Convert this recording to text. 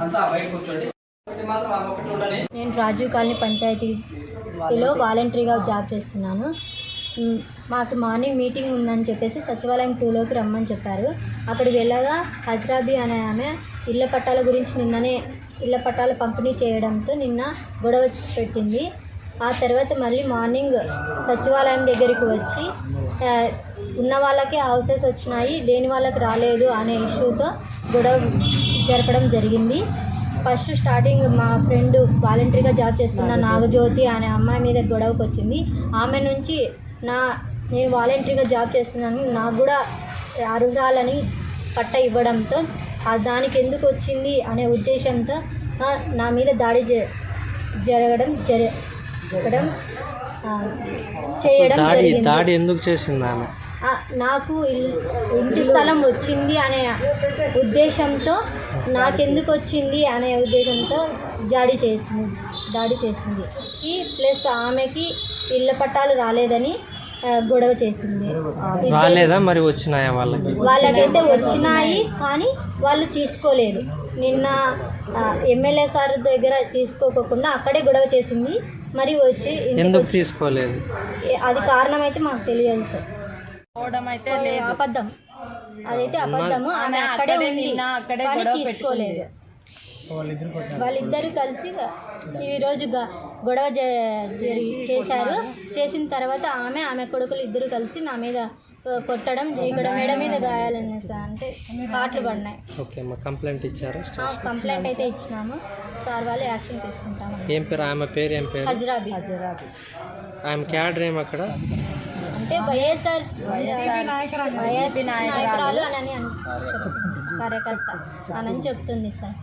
అంతా నేను రాజీవ్ కాలనీ పంచాయతీలో వాలంటరీగా జాబ్ చేస్తున్నాను. మాకు మార్నింగ్ మీటింగ్ ఉందని చెప్పేసి సచివాలయం టూలోకి రమ్మని చెప్పారు. అక్కడికి వెళ్ళగా హజ్రాబీ అనే ఆమె ఇళ్ళ పట్టాల గురించి నిన్ననే ఇళ్ళ పట్టాల పంపిణీ చేయడంతో నిన్న గొడవ పెట్టింది. ఆ తర్వాత మళ్ళీ మార్నింగ్ సచివాలయం దగ్గరికి వచ్చి ఉన్న వాళ్ళకే హౌసెస్ వచ్చినాయి లేని వాళ్ళకి రాలేదు అనే ఇష్యూతో గొడవ జరపడం జరిగింది. ఫస్ట్ స్టార్టింగ్ మా ఫ్రెండ్ వాలంటరీగా జాబ్ చేస్తున్న నాగజ్యోతి అనే అమ్మాయి మీద గొడవకు వచ్చింది. ఆమె నుంచి నా నేను వాలంటరీగా జాబ్ చేస్తున్నాను నాకు కూడా అర్హురాలని పట్ట ఇవ్వడంతో ఆ దానికి ఎందుకు వచ్చింది అనే ఉద్దేశంతో నా- మీద దాడి జరగడం జర జరగడం చేయడం దాడి ఎందుకు చేసింది ఆమె? నాకు ఇంటి స్థలం వచ్చింది అనే ఉద్దేశంతో నాకెందుకు వచ్చింది అనే ఉద్దేశంతో దాడి చేసింది దాడి చేసింది. ఈ ప్లస్ ఆమెకి ఇళ్ళ పట్టాలు రాలేదని గొడవ చేసింది. రాలేదా మరి వచ్చినాయా వాళ్ళకి? వాళ్ళకైతే వచ్చినాయి కానీ వాళ్ళు తీసుకోలేదు. నిన్న ఎమ్మెల్యే సార్ దగ్గర తీసుకోకుండా అక్కడే గొడవ చేసింది. మరి వచ్చి ఎందుకు తీసుకోలేదు? అది కారణం అయితే మాకు తెలియదు సార్. పోవడం అయితే అది లేదు. అబద్ధం అదైతే అబద్ధము. ఆమె అక్కడే ఉంది. నిన్న అక్కడే కానీ గొడవ వాళ్ళిద్దరు కలిసి ఈరోజు గ- గొడవ జ- చేశారు. చేసిన తర్వాత ఆమె ఆమె కొడుకులు ఇద్దరు కలిసి నా మీద ఆ, కొట్టడం ఇక్కడ మెడ మీద గాయాలని అంటే పాటలు పడినాయి. ఓకే అమ్మా కంప్లైంట్ ఇచ్చారా. ఆ, కంప్లైంట్ అయితే ఇచ్చినాము. సార్ వాళ్ళు యాక్షన్ తీసుకుంటాము ఏం పేరు? ఆమె పేరు ఏం పేరు? హజరాబి. హజరాబి. ఆమె క్యాడర్ ఏం అక్కడ? అంటే వైఎస్ఆర్ వైఎస్పీ నాయకురాలు. అని అని అన్- కార్యకర్త. అని చెప్తుంది సార్.